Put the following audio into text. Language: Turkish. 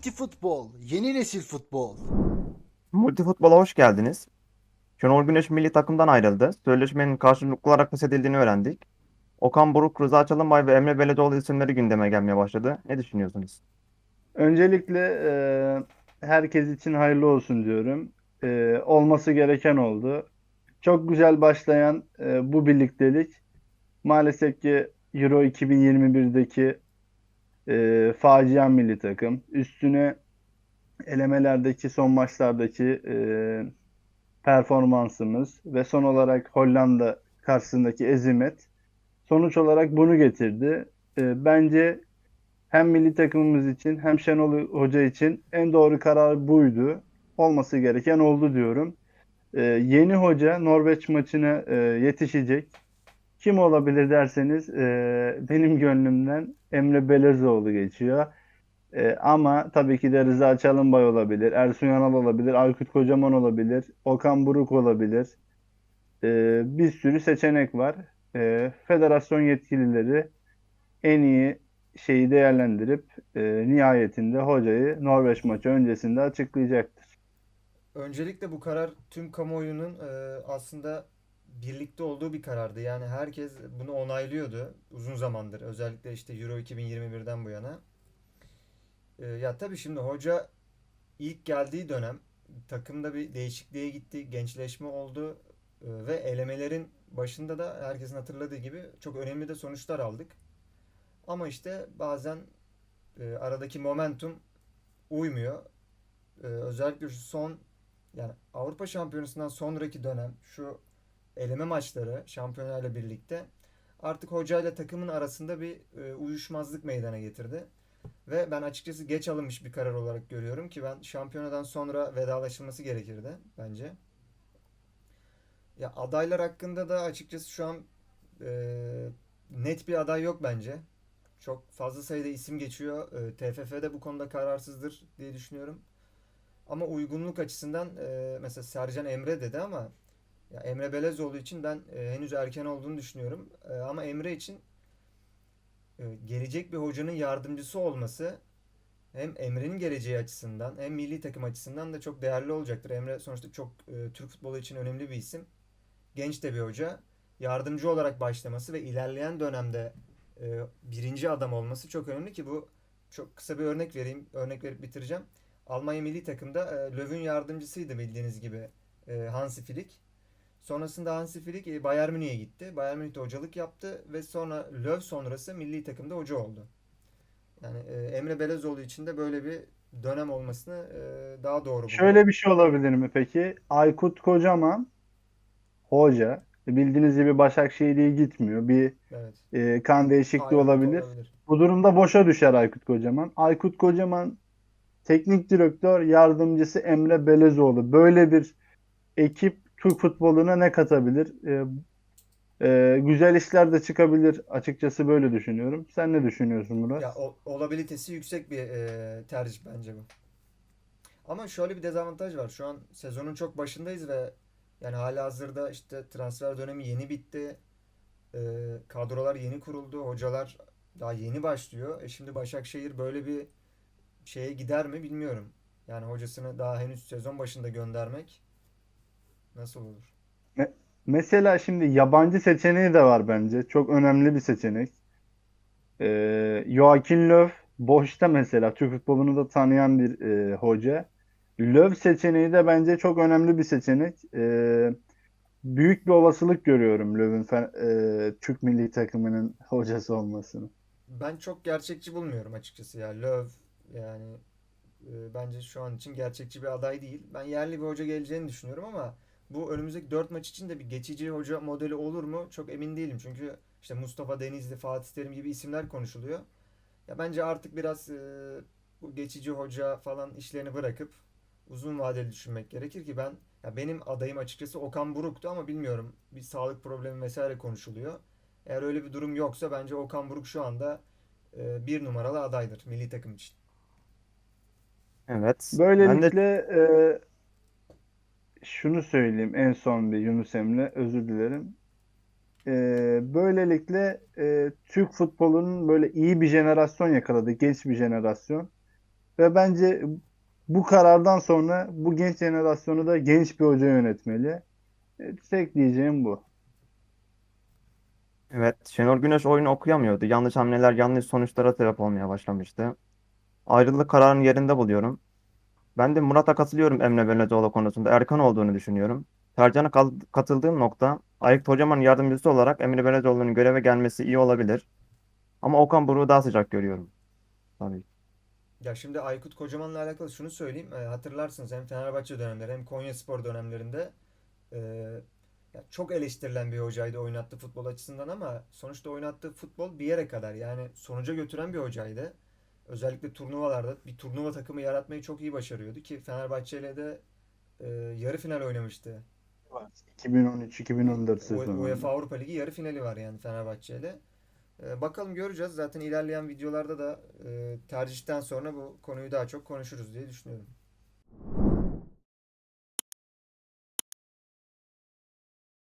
Multifutbol, yeni nesil futbol. Multifutbola hoş geldiniz. Şenol Güneş milli takımdan ayrıldı. Sözleşmenin karşılıklı olarak feshedildiğini öğrendik. Okan Buruk, Rıza Çalınbay ve Emre Belezoğlu isimleri gündeme gelmeye başladı. Ne düşünüyorsunuz? Öncelikle e, herkes için hayırlı olsun diyorum. E, olması gereken oldu. Çok güzel başlayan e, bu birliktelik maalesef ki Euro 2021'deki e, facia milli takım üstüne elemelerdeki son maçlardaki e, performansımız ve son olarak Hollanda karşısındaki ezimet sonuç olarak bunu getirdi. E, bence hem milli takımımız için hem Şenol Hoca için en doğru karar buydu. Olması gereken oldu diyorum. Ee, yeni hoca Norveç maçına e, yetişecek. Kim olabilir derseniz e, benim gönlümden Emre Belezoğlu geçiyor. E, ama tabii ki de Rıza Çalınbay olabilir, Ersun Yanal olabilir, Aykut Kocaman olabilir, Okan Buruk olabilir. E, bir sürü seçenek var. E, federasyon yetkilileri en iyi şeyi değerlendirip e, nihayetinde hocayı Norveç maçı öncesinde açıklayacaktır. Öncelikle bu karar tüm kamuoyunun e, aslında birlikte olduğu bir karardı. Yani herkes bunu onaylıyordu uzun zamandır. Özellikle işte Euro 2021'den bu yana. E, ya tabii şimdi hoca ilk geldiği dönem takımda bir değişikliğe gitti, gençleşme oldu e, ve elemelerin başında da herkesin hatırladığı gibi çok önemli de sonuçlar aldık. Ama işte bazen e, aradaki momentum uymuyor. E, özellikle şu son yani Avrupa Şampiyonası'ndan sonraki dönem şu eleme maçları şampiyonayla birlikte artık hocayla takımın arasında bir e, uyuşmazlık meydana getirdi. Ve ben açıkçası geç alınmış bir karar olarak görüyorum ki ben şampiyonadan sonra vedalaşılması gerekirdi bence. Ya adaylar hakkında da açıkçası şu an e, net bir aday yok bence. Çok fazla sayıda isim geçiyor. E, TFF de bu konuda kararsızdır diye düşünüyorum. Ama uygunluk açısından e, mesela Sercan Emre dedi ama ya Emre Belezoğlu için ben e, henüz erken olduğunu düşünüyorum. E, ama Emre için e, gelecek bir hocanın yardımcısı olması hem Emre'nin geleceği açısından hem milli takım açısından da çok değerli olacaktır. Emre sonuçta çok e, Türk futbolu için önemli bir isim. Genç de bir hoca. Yardımcı olarak başlaması ve ilerleyen dönemde e, birinci adam olması çok önemli ki bu çok kısa bir örnek vereyim. Örnek verip bitireceğim. Almanya milli takımda e, Löw'ün yardımcısıydı bildiğiniz gibi e, Hansi Flick. Sonrasında Hansi Flick e, Bayern Münih'e gitti. Bayern Münih'te hocalık yaptı ve sonra Löw sonrası milli takımda hoca oldu. Yani e, Emre Belezoğlu için de böyle bir dönem olmasını e, daha doğru buluyorum. Şöyle bir şey olabilir mi peki? Aykut Kocaman hoca bildiğiniz gibi Başakşehir'e gitmiyor. Bir Evet. e, kan değişikliği Ayrılık olabilir. Bu durumda boşa düşer Aykut Kocaman. Aykut Kocaman teknik direktör yardımcısı Emre Belezoğlu. Böyle bir ekip Türk futboluna ne katabilir? Ee, e, güzel işler de çıkabilir. Açıkçası böyle düşünüyorum. Sen ne düşünüyorsun Murat? Ya o, olabilitesi yüksek bir e, tercih bence bu. Ama şöyle bir dezavantaj var. Şu an sezonun çok başındayız ve yani halihazırda işte transfer dönemi yeni bitti. E, kadrolar yeni kuruldu. Hocalar daha yeni başlıyor. E şimdi Başakşehir böyle bir şeye gider mi bilmiyorum. Yani hocasını daha henüz sezon başında göndermek nasıl olur? Mesela şimdi yabancı seçeneği de var bence. Çok önemli bir seçenek. Ee, Joachim Löw boşta mesela Türk futbolunu da tanıyan bir e, hoca. Löw seçeneği de bence çok önemli bir seçenek. Ee, büyük bir olasılık görüyorum Löw'ün e, Türk milli takımının hocası olmasını. Ben çok gerçekçi bulmuyorum açıkçası ya. Löw yani e, bence şu an için gerçekçi bir aday değil. Ben yerli bir hoca geleceğini düşünüyorum ama bu önümüzdeki 4 maç için de bir geçici hoca modeli olur mu? Çok emin değilim. Çünkü işte Mustafa Denizli, Fatih Terim gibi isimler konuşuluyor. Ya bence artık biraz e, bu geçici hoca falan işlerini bırakıp uzun vadeli düşünmek gerekir ki ben ya benim adayım açıkçası Okan Buruk'tu ama bilmiyorum. Bir sağlık problemi vesaire konuşuluyor. Eğer öyle bir durum yoksa bence Okan Buruk şu anda e, bir numaralı adaydır milli takım için. Evet. Ben de Böylelikle e, şunu söyleyeyim en son bir Yunus Emre özür dilerim. E, böylelikle e, Türk futbolunun böyle iyi bir jenerasyon yakaladı. Genç bir jenerasyon. Ve bence bu karardan sonra bu genç jenerasyonu da genç bir hoca yönetmeli. E, Tek diyeceğim bu. Evet, Şenol Güneş oyunu okuyamıyordu. Yanlış hamleler yanlış sonuçlara sebep olmaya başlamıştı. Ayrılık kararını yerinde buluyorum. Ben de Murat'a katılıyorum Emre Belözoğlu konusunda. Erken olduğunu düşünüyorum. Tercan'a katıldığım nokta Aykut Kocaman'ın yardımcısı olarak Emre Belözoğlu'nun göreve gelmesi iyi olabilir. Ama Okan Buruk'u daha sıcak görüyorum. Tabii. Ya şimdi Aykut Kocaman'la alakalı şunu söyleyeyim. E, hatırlarsınız hem Fenerbahçe dönemleri hem Konyaspor dönemlerinde e, ya çok eleştirilen bir hocaydı oynattığı futbol açısından ama sonuçta oynattığı futbol bir yere kadar yani sonuca götüren bir hocaydı. Özellikle turnuvalarda bir turnuva takımı yaratmayı çok iyi başarıyordu ki Fenerbahçe ile de e, yarı final oynamıştı. 2013-2014 U- sezonu. UEFA Avrupa Ligi yarı finali var yani Fenerbahçe ile. E, bakalım göreceğiz. Zaten ilerleyen videolarda da e, tercihten sonra bu konuyu daha çok konuşuruz diye düşünüyorum.